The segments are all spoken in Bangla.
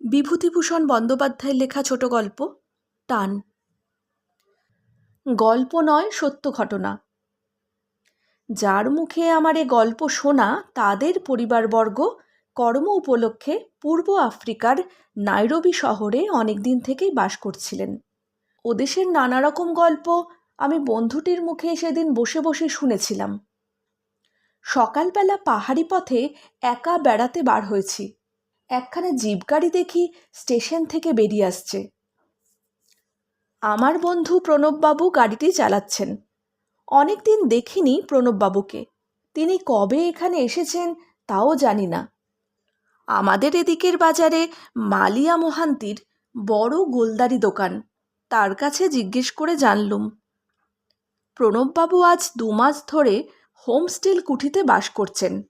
বিভূতিভূষণ বন্দ্যোপাধ্যায়ের লেখা ছোট গল্প, টান। গল্প নয়, সত্য ঘটনা। যার মুখে আমার এ গল্প শোনা, তাদের পরিবারবর্গ কর্ম উপলক্ষে পূর্ব আফ্রিকার নাইরোবি শহরে অনেক দিন থেকেই বাস করছিলেন। ওদেশের নানা রকম গল্প আমি বন্ধুটির মুখে সেদিন বসে বসে শুনেছিলাম। সকালবেলা পাহাড়ি পথে একা বেড়াতে বার হয়েছি। একখানা জিপ গাড়ি দেখি স্টেশন থেকে বেরিয়ে আসছে। আমার বন্ধু প্রণববাবু গাড়িটি চালাচ্ছেন। অনেক দিন দেখিনি প্রণববাবুকে। তিনি কবে এখানে এসেছেন তাও জানি না। আমাদের এদিকের বাজারে মালিয়া মোহান্তির বড় গোলদারি দোকান, তার কাছে জিজ্ঞেস করে জানলুম। প্রণববাবু আজ দু মাস ধরে হোমস্টিল কুঠিতে বাস করছেন।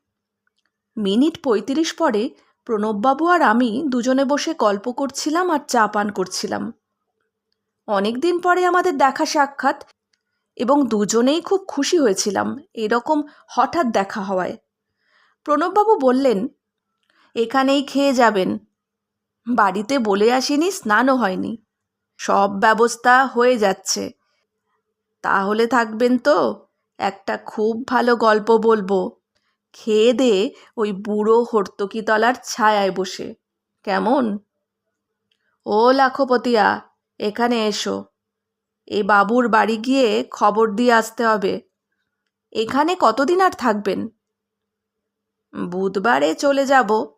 মিনিট পঁয়ত্রিশ পরে প্রণববাবু আর আমি দুজনে বসে গল্প করছিলাম আর চা পান করছিলাম। অনেক দিন পরে আমাদের দেখা সাক্ষাৎ এবং দুজনেই খুব খুশি হয়েছিলাম এরকম হঠাৎ দেখা হওয়ায়। প্রণববাবু বললেন, এখানেই খেয়ে যাবেন। বাড়িতে বলে আসিনি, স্নানও হয়নি। সব ব্যবস্থা হয়ে যাচ্ছে। তাহলে থাকবেন তো, একটা খুব ভালো গল্প বলব। খেয়ে দে ওই বুড়ো হর্তকিতলার ছায়ায় বসে। কেমন? ও লাখপতিয়া, এখানে এসো। এই বাবুর বাড়ি গিয়ে খবর দিয়ে আসতে হবে। এখানে কতদিন আর থাকবেন? বুধবারে চলে যাব।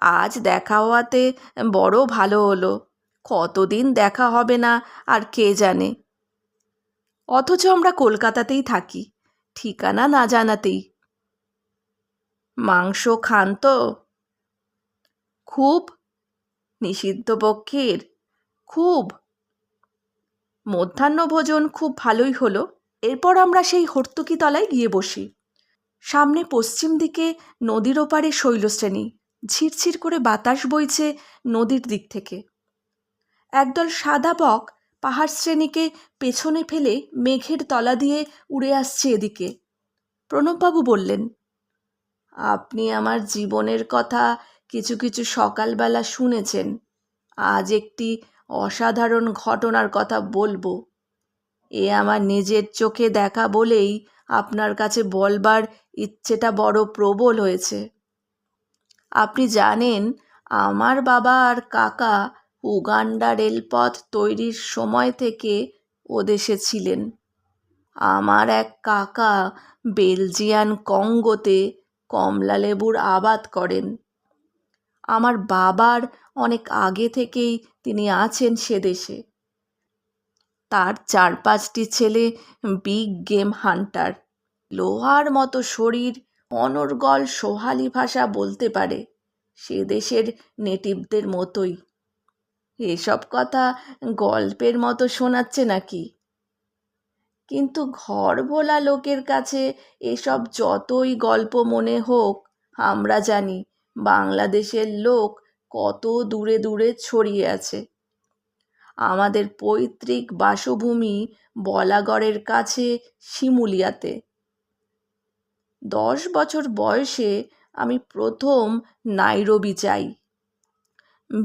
আজ দেখা হওয়াতে বড় ভালো হলো। কতদিন দেখা হবে না আর কে জানে। অথচ আমরা কলকাতাতেই থাকি। ঠিকানা না জানাতেই। মাংস খান তো। খুব নিষিদ্ধ পক্ষের খুব। মধ্যাহ্নভোজন খুব ভালোই হলো। এরপর আমরা সেই হর্তুকি তলায় গিয়ে বসি। সামনে পশ্চিম দিকে নদীর ওপারে শৈলশ্রেণী। ঝিরঝির করে বাতাস বইছে নদীর দিক থেকে। একদল সাদা বক পাহাড় শ্রেণীকে পেছনে ফেলে মেঘের তলা দিয়ে উড়ে আসছে এদিকে। প্রণববাবু বললেন আপনি আমার জীবনের কথা কিছু কিছু সকালবেলা শুনেছেন। আজ একটি অসাধারণ ঘটনার কথা বলব। এ আমার নিজের চোখে দেখা বলেই আপনার কাছে বলবার ইচ্ছেটা বড় প্রবল হয়েছে। আপনি জানেন, আমার বাবা আর কাকা উগান্ডা রেলপথ তৈরির সময় থেকে ওদেশে ছিলেন। আমার এক কাকা বেলজিয়ান কঙ্গোতে কমলালেবুর আবাদ করেন। আমার বাবার অনেক আগে থেকেই তিনি আছেন সে দেশে। তার চার পাঁচটি ছেলে বিগ গেম হান্টার। লোহার মতো শরীর, অনর্গল, সোহালি ভাষা বলতে পারে। সে দেশের নেটিভদের মতোই। এসব কথা গল্পের মতো শোনাচ্ছে নাকি? কিন্তু ঘর ভোলা লোকের কাছে এসব যতই গল্প মনে হোক, আমরা জানি বাংলাদেশের লোক কত দূরে দূরে ছড়িয়ে আছে। আমাদের পৈতৃক বাসভূমি বলাগড়ের কাছে শিমুলিয়াতে। দশ বছর বয়সে আমি প্রথম নাইরোবি যাই।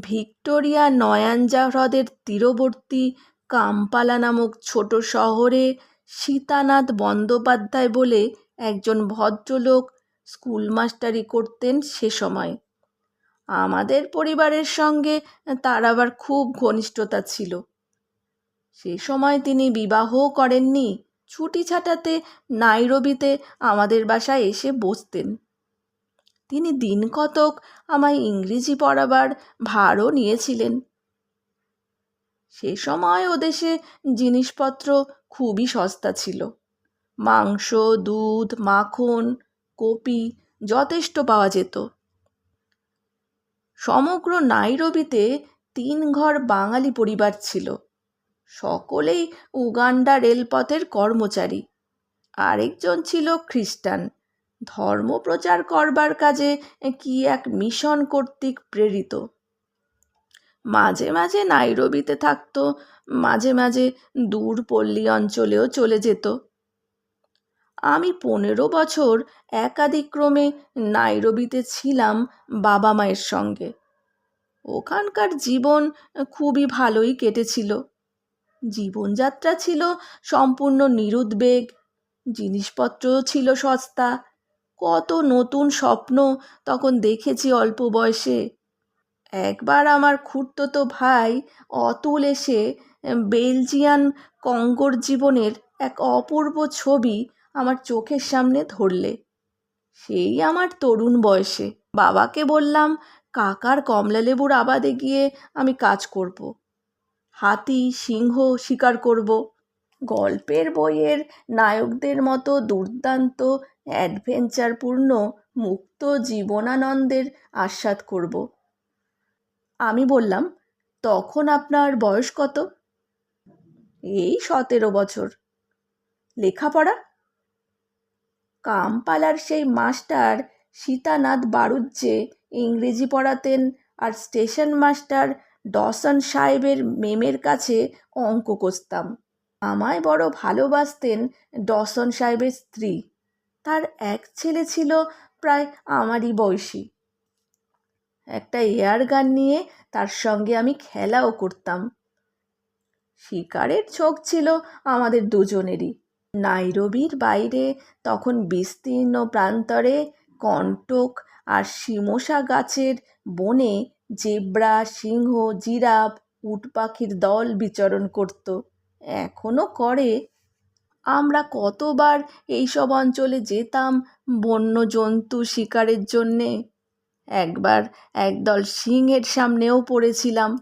ভিক্টোরিয়া নয়াঞ্জা হ্রদের তীরবর্তী কাম্পালা নামক ছোট শহরে সীতানাথ বন্দ্যোপাধ্যায় বলে একজন ভদ্রলোক স্কুল মাস্টারি করতেন সে সময়। আমাদের পরিবারের সঙ্গে তার আবার খুব ঘনিষ্ঠতা ছিল। সে সময় তিনি বিবাহও করেননি, ছুটি ছাটাতে নাইরোবিতে আমাদের বাসায় এসে বসতেন। তিনি দিন কতক আমায় ইংরেজি পড়াবার ভারও নিয়েছিলেন। সে সময় ওদেশে জিনিসপত্র খুবই সস্তা ছিল। মাংস, দুধ, মাখন, কপি যথেষ্ট পাওয়া যেত। সমগ্র নাইরবিতে তিন ঘর বাঙালি পরিবার ছিল। সকলেই উগান্ডা রেলপথের কর্মচারী। আরেকজন ছিল খ্রিস্টান। ধর্ম প্রচার করবার কাজে কি এক মিশন কর্তৃক প্রেরিত। মাঝে মাঝে নাইরবিতে থাকতো, মাঝে মাঝে দূর পল্লী অঞ্চলেও চলে যেত। আমি পনেরো বছর একাদিক্রমে নাইরবিতে ছিলাম বাবা মায়ের সঙ্গে। ওখানকার জীবন খুবই ভালোই কেটেছিল। জীবনযাত্রা ছিল সম্পূর্ণ নিরুদ্বেগ জিনিসপত্রও ছিল সস্তা, কত নতুন স্বপ্ন তখন দেখেছি অল্প বয়সে। একবার আমার খুড়তো ভাই অতুল এসে বেলজিয়ান কঙ্গোর জীবনের এক অপূর্ব ছবি আমার চোখের সামনে ধরলে। সেই আমার তরুণ বয়সে। বাবাকে বললাম, কাকার কমলালেবুর আবাদে গিয়ে আমি কাজ করব। হাতি, সিংহ শিকার করব। গল্পের বইয়ের নায়কদের মতো দুর্দান্ত, অ্যাডভেঞ্চারপূর্ণ, মুক্ত জীবনানন্দের আস্বাদ করব। আমি বললাম, তখন আপনার বয়স কত? এই সতেরো বছর। লেখাপড়া? কামপালার সেই মাস্টার সীতানাথ বাড়ুজ্জে ইংরেজি পড়াতেন আর স্টেশন মাস্টার ডসন সাহেবের মেমের কাছে অঙ্ক কষতাম। আমায় বড় ভালোবাসতেন ডসন সাহেবের স্ত্রী। তার এক ছেলে ছিল প্রায় আমারই বয়সী। একটা এয়ার গান নিয়ে তার সঙ্গে আমি খেলাও করতাম। শিকারের ঝোঁক ছিল আমাদের দুজনেরই। নাইরবির বাইরে তখন বিস্তীর্ণ প্রান্তরে কণ্টক আর শিমশা গাছের বনে জেব্রা, সিংহ, জিরাফ, উট পাখির দল বিচরণ করত। এখনও করে। আমরা কতবার এইসব অঞ্চলে যেতাম বন্য জন্তু শিকারের জন্যে? একবার একদল সিংহের সামনেও পড়েছিলাম।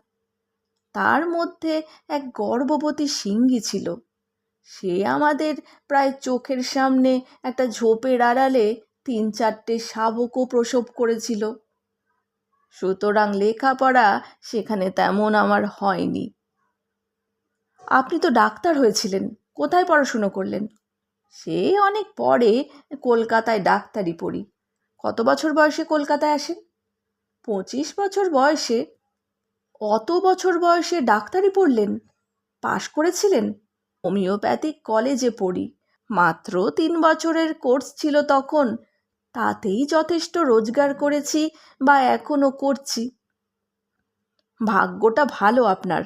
তার মধ্যে এক গর্ভবতী সিংহী ছিল। সে আমাদের প্রায় চোখের সামনে একটা ঝোপের আড়ালে তিন চারটে শাবকও প্রসব করেছিল। সুতরাং লেখাপড়া সেখানে তেমন আমার হয়নি। আপনি তো ডাক্তার হয়েছিলেন, কোথায় পড়াশুনো করলেন? সে অনেক পরে কলকাতায় ডাক্তারি পড়ি। কত বছর বয়সে কলকাতায় আসেন? পঁচিশ বছর বয়সে? অত বছর বয়সে ডাক্তারি পড়লেন? পাশ করেছিলেন? হোমিওপ্যাথিক কলেজে পড়ি। মাত্র তিন বছরের কোর্স ছিল তখন। তাতেই যথেষ্ট রোজগার করেছি বা এখনও করছি। ভাগ্যটা ভালো আপনার।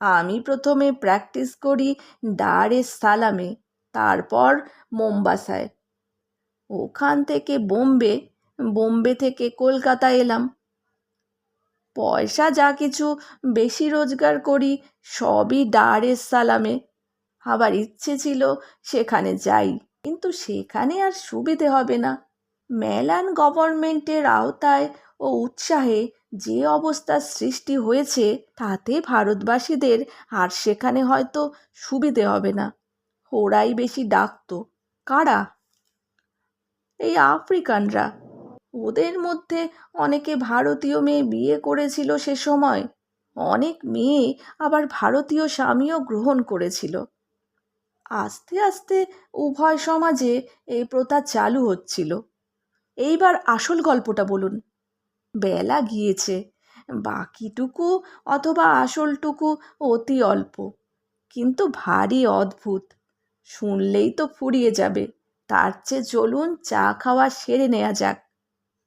আমি প্রথমে প্র্যাকটিস করি ডার সালামে, তারপর মোম্বাসায়। ওখান থেকে বোম্বে বোম্বে থেকে কলকাতা এলাম। পয়সা যা কিছু বেশি রোজগার করি, সবই ডার এস সালামে। আবার ইচ্ছে ছিল সেখানে যাই, কিন্তু সেখানে আর সুবিধে হবে না। মেলান গভর্নমেন্টের আওতায় ও উৎসাহে যে অবস্থার সৃষ্টি হয়েছে, তাতে ভারতবাসীদের আর সেখানে হয়তো সুবিধে হবে না। ওরাই বেশি ডাকতো। কারা? এই আফ্রিকানরা। ওদের মধ্যে অনেকে ভারতীয় মেয়ে বিয়ে করেছিল সে সময়। অনেক মেয়ে আবার ভারতীয় স্বামীও গ্রহণ করেছিল। আস্তে আস্তে উভয় সমাজে এই প্রথা চালু হচ্ছিল। এইবার আসল গল্পটা বলুন। বেলা গিয়েছে। বাকিটুকু অথবা আসলটুকু অতি অল্প। কিন্তু ভারী অদ্ভুত। শুনলেই তো ফুরিয়ে যাবে। তার চেয়ে চলুন চা খাওয়া সেরে নেওয়া যাক।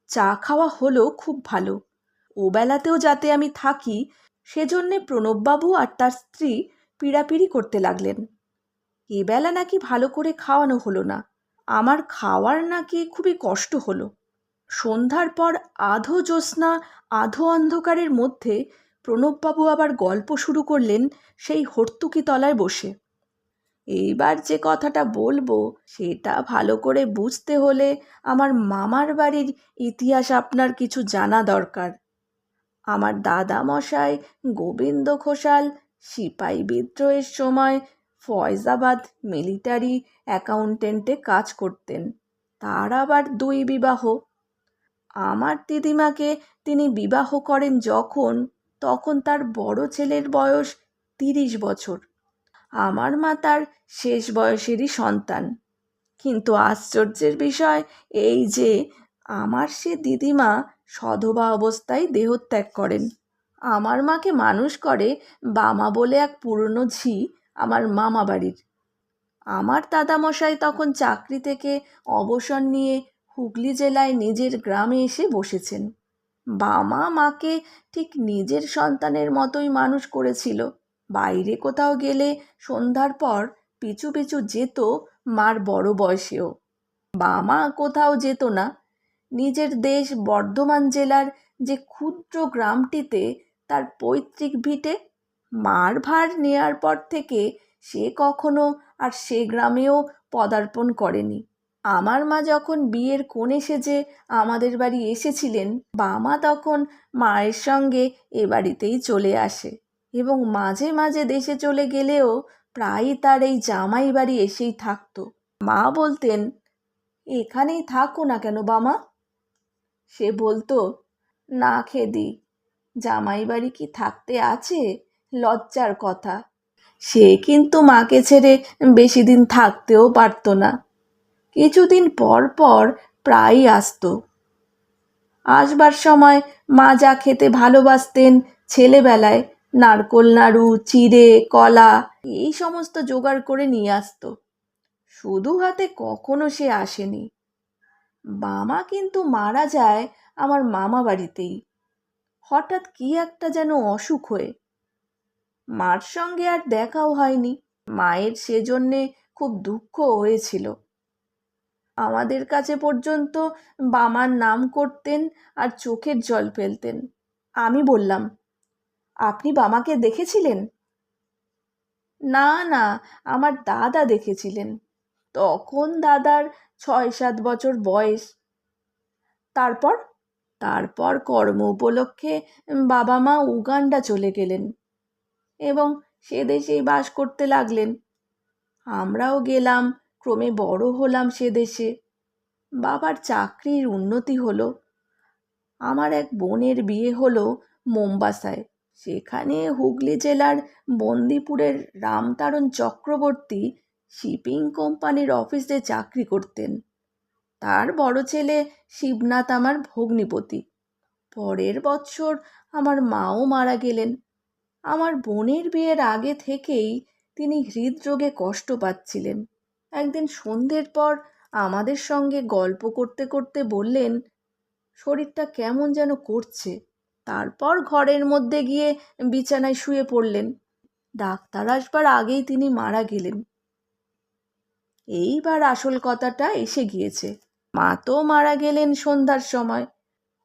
চা খাওয়া হলো খুব ভালো। ওবেলাতেও যাতে আমি থাকি, সেজন্যে প্রণববাবু আর তার স্ত্রী পিড়াপিড়ি করতে লাগলেন। এবেলা নাকি ভালো করে খাওয়ানো হলো না। আমার খাওয়ার নাকি খুবই কষ্ট হলো। সন্ধ্যার পর আধো জ্যোৎস্না, আধো অন্ধকারের মধ্যে প্রণববাবু আবার গল্প শুরু করলেন সেই হর্তুকি তলায় বসে। এইবার যে কথাটা বলব, সেটা ভালো করে বুঝতে হলে আমার মামার বাড়ির ইতিহাস আপনার কিছু জানা দরকার। আমার দাদা মশাই গোবিন্দ ঘোষাল সিপাহী বিদ্রোহের সময় ফয়জাবাদ মিলিটারি অ্যাকাউন্টেন্টে কাজ করতেন। তার আবার দুই বিবাহ। আমার দিদিমাকে তিনি বিবাহ করেন যখন, তখন তার বড় ছেলের বয়স তিরিশ বছর। আমার মা তার শেষ বয়সেরই সন্তান। কিন্তু আশ্চর্যের বিষয় এই যে আমার সে দিদিমা সধবা অবস্থায় দেহত্যাগ করেন। আমার মাকে মানুষ করে বামা বলে এক পুরনো ঝি আমার মামা বাড়ির। আমার দাদামশাই তখন চাকরি থেকে অবসর নিয়ে হুগলি জেলায় নিজের গ্রামে এসে বসেছেন। বামা মাকে ঠিক নিজের সন্তানের মতোই মানুষ করেছিল। বাইরে কোথাও গেলে সন্ধ্যার পর পিছু পিছু যেত মার বড় বয়সেও। বামা কোথাও যেত না। নিজের দেশ বর্ধমান জেলার যে ক্ষুদ্র গ্রামটিতে তার পৈতৃক ভিটে মার ভার নেয়ার পর থেকে সে কখনো আর সে গ্রামেও পদার্পণ করেনি। আমার মা যখন বিয়ের কোণে সেজে আমাদের বাড়ি এসেছিলেন বাবা তখন মায়ের সঙ্গে এ বাড়িতেই চলে আসে। এবং মাঝে মাঝে দেশে চলে গেলেও প্রায়ই তার এই জামাই বাড়ি এসেই থাকতো। মা বলতেন, এখানেই থাকো না কেন বামা? সে বলতো, না খেদি, জামাই বাড়ি কি থাকতে আছে? লজ্জার কথা। সে কিন্তু মাকে ছেড়ে বেশি দিন থাকতেও পারতো না। কিছুদিন পর পর প্রায়ই আসতো। আসবার সময় মা যা খেতে ভালোবাসতেন ছেলেবেলায় নারকোল, নাড়ু, চিড়ে, কলা এই সমস্ত জোগাড় করে নিয়ে আসতো। শুধু হাতে কখনো সে আসেনি। বাবা কিন্তু মারা যায় আমার মামা বাড়িতেই। হঠাৎ কি একটা যেন অসুখ হয়ে। মার সঙ্গে আর দেখাও হয়নি। মায়ের সেজন্যে খুব দুঃখ হয়েছিল। আমাদের কাছে পর্যন্ত বামার নাম করতেন আর চোখের জল ফেলতেন। আমি বললাম আপনি বামাকে দেখেছিলেন? না না, আমার দাদা দেখেছিলেন। তখন দাদার ছয় সাত বছর বয়স। তারপর? তারপর কর্ম উপলক্ষে বাবা মা উগান্ডা চলে গেলেন এবং সে দেশেই বাস করতে লাগলেন। আমরাও গেলাম, ক্রমে বড় হলাম সে দেশে। বাবার চাকরির উন্নতি হলো। আমার এক বোনের বিয়ে হলো মোম্বাসায়। সেখানে হুগলি জেলার বন্দিপুরের রামতারণ চক্রবর্তী শিপিং কোম্পানির অফিসে চাকরি করতেন। তার বড় ছেলে শিবনাথ আমার ভগ্নিপতি। পরের বৎসর আমার মাও মারা গেলেন। আমার বোনের বিয়ের আগে থেকেই তিনি হৃদরোগে কষ্ট পাচ্ছিলেন। একদিন সন্ধ্যের পর আমাদের সঙ্গে গল্প করতে করতে বললেন, শরীরটা কেমন যেন করছে। তারপর ঘরের মধ্যে গিয়ে বিছানায় শুয়ে পড়লেন। ডাক্তার আসবার আগেই তিনি মারা গেলেন। এইবার আসল কথাটা এসে গিয়েছে। মা তো মারা গেলেন সন্ধ্যার সময়।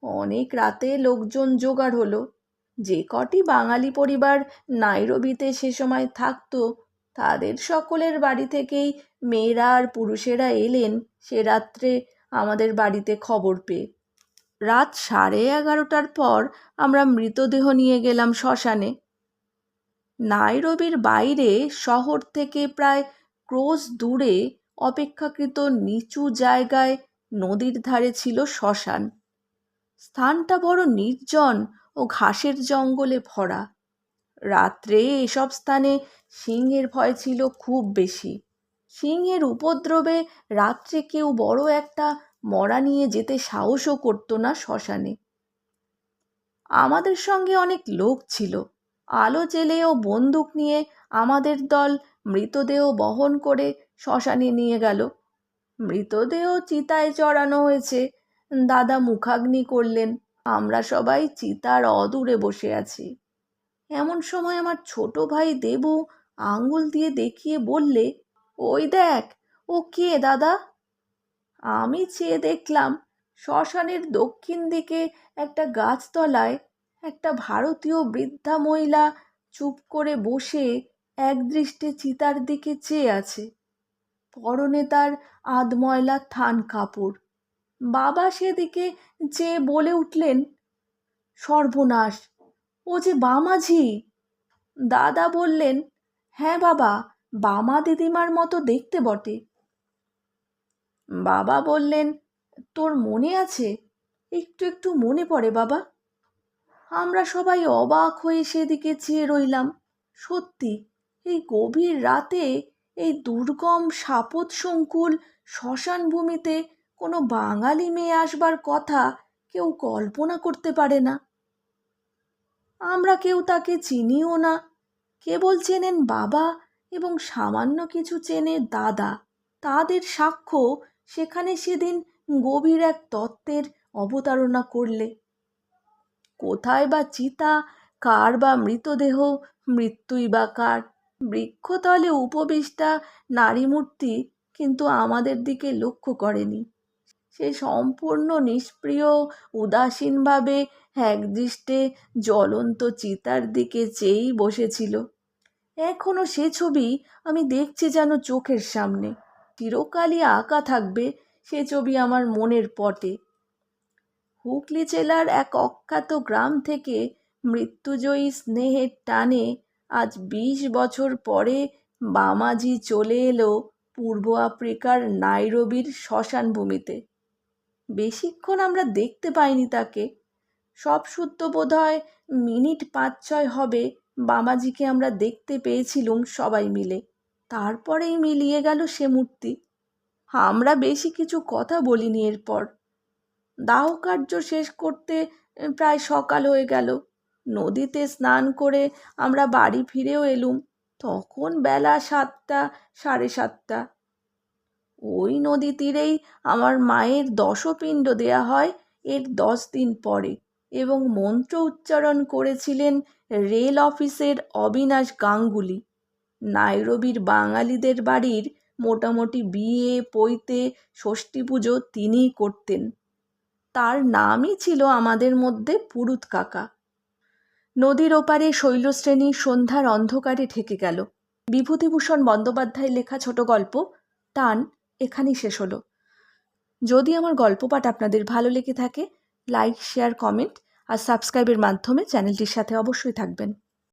অনেক রাতে লোকজন জোগাড় হলো। যে কটি বাঙালি পরিবার নাইরবিতে সে সময় থাকতো, তাদের সকলের বাড়ি থেকেই মেয়েরা আর পুরুষেরা এলেন। সে রাত্রে আমাদের বাড়িতে খবর পেয়ে। রাত সাড়ে এগারোটার পর আমরা মৃতদেহ নিয়ে গেলাম শ্মশানে। নাইরবির বাইরে শহর থেকে প্রায় ক্রোশ দূরে অপেক্ষাকৃত নিচু জায়গায় নদীর ধারে ছিল শ্মশান। স্থানটা বড় নির্জন ও ঘাসের জঙ্গলে ভরা। রাত্রে এসব স্থানে সিংহের ভয় ছিল খুব বেশি। সিংহের উপদ্রবে রাত্রে কেউ বড় একটা মরা নিয়ে যেতে সাহসও করতো না শ্মশানে। আমাদের সঙ্গে অনেক লোক ছিল। আলো জেলে ও বন্দুক নিয়ে আমাদের দল মৃতদেহ বহন করে শ্মশানে নিয়ে গেল। মৃতদেহ চিতায় চড়ানো হয়েছে। দাদা মুখাগ্নি করলেন, আমরা সবাই চিতার অদূরে বসে আছি। এমন সময় আমার ছোট ভাই দেবু আঙ্গুল দিয়ে দেখিয়ে বললে, ওই দেখ, ও কে দাদা? আমি চেয়ে দেখলাম শ্মশানের দক্ষিণ দিকে একটা গাছতলায় একটা ভারতীয় বৃদ্ধা মহিলা চুপ করে বসে একদৃষ্টে চিতার দিকে চেয়ে আছে। পরনে তার আধময়লা থান কাপড়। বাবা সেদিকে চেয়ে বলে উঠলেন, সর্বনাশ, ও যে বামাঝি! দাদা বললেন হ্যাঁ বাবা, বামা দিদিমার মতো দেখতে বটে। বাবা বললেন, তোর মনে আছে? একটু একটু মনে পড়ে বাবা। আমরা সবাই অবাক হয়ে সেদিকে চেয়ে রইলাম। সত্যি, এই গভীর রাতে এই দুর্গম সাপত সংকুল শ্মশান ভূমিতে কোনো বাঙালি মেয়ে আসবার কথা কেউ কল্পনা করতে পারে না। আমরা কেউ তাকে চিনিও না। কেবল চেনেন বাবা এবং সামান্য কিছু চেনে দাদা। তাদের সাক্ষ্য সেখানে সেদিন গভীর এক তত্ত্বের অবতারণা করলে। কোথায় বা চিতা, কার বা মৃতদেহ, মৃত্যুই বা কার? বৃক্ষতলে উপবিষ্টা নারী মূর্তি কিন্তু আমাদের দিকে লক্ষ্য করেনি। সে সম্পূর্ণ নিষ্প্রিয়, উদাসীনভাবে একদৃষ্টে জ্বলন্ত চিতার দিকে চেয়েই বসেছিল। এখনও সে ছবি আমি দেখছি যেন চোখের সামনে। চিরকালই আঁকা থাকবে সে ছবি আমার মনের পটে। হুগলি জেলার এক অখ্যাত গ্রাম থেকে মৃত্যুজয়ী স্নেহের টানে আজ বিশ বছর পরে বামাজি চলে এলো পূর্ব আফ্রিকার নাইরোবির শ্মশান ভূমিতে। বেশিক্ষণ আমরা দেখতে পাইনি তাকে। সব সূত্র বোধ হয় মিনিট পাঁচ ছয় হবে বামাজিকে আমরা দেখতে পেয়েছিলুম সবাই মিলে। তারপরেই মিলিয়ে গেল সে মূর্তি। আমরা বেশি কিছু কথা বলিনি এরপর। দাহ কার্য শেষ করতে প্রায় সকাল হয়ে গেল। নদীতে স্নান করে আমরা বাড়ি ফিরেও এলুম। তখন বেলা সাতটা, সাড়ে সাতটা। ওই নদী তীরেই আমার মায়ের দশপিণ্ড দেয়া হয় এর দশ দিন পরে এবং মন্ত্র উচ্চারণ করেছিলেন রেল অফিসের অবিনাশ গাঙ্গুলি। নাইরোবির বাঙালিদের বাড়ির মোটামুটি বিয়ে, পৈতে ষষ্ঠী পুজো তিনিই করতেন। তার নামই ছিল আমাদের মধ্যে পুরুত কাকা। নদীর ওপারে শৈলশ্রেণী সন্ধ্যার অন্ধকারে ঠেকে গেল। বিভূতিভূষণ বন্দ্যোপাধ্যায়ের লেখা ছোট গল্প, টান, এখানেই শেষ হলো। যদি আমার গল্প পাঠ আপনাদের ভালো লেগে থাকে, লাইক, শেয়ার, কমেন্ট আর সাবস্ক্রাইবের মাধ্যমে চ্যানেলটির সাথে অবশ্যই থাকবেন।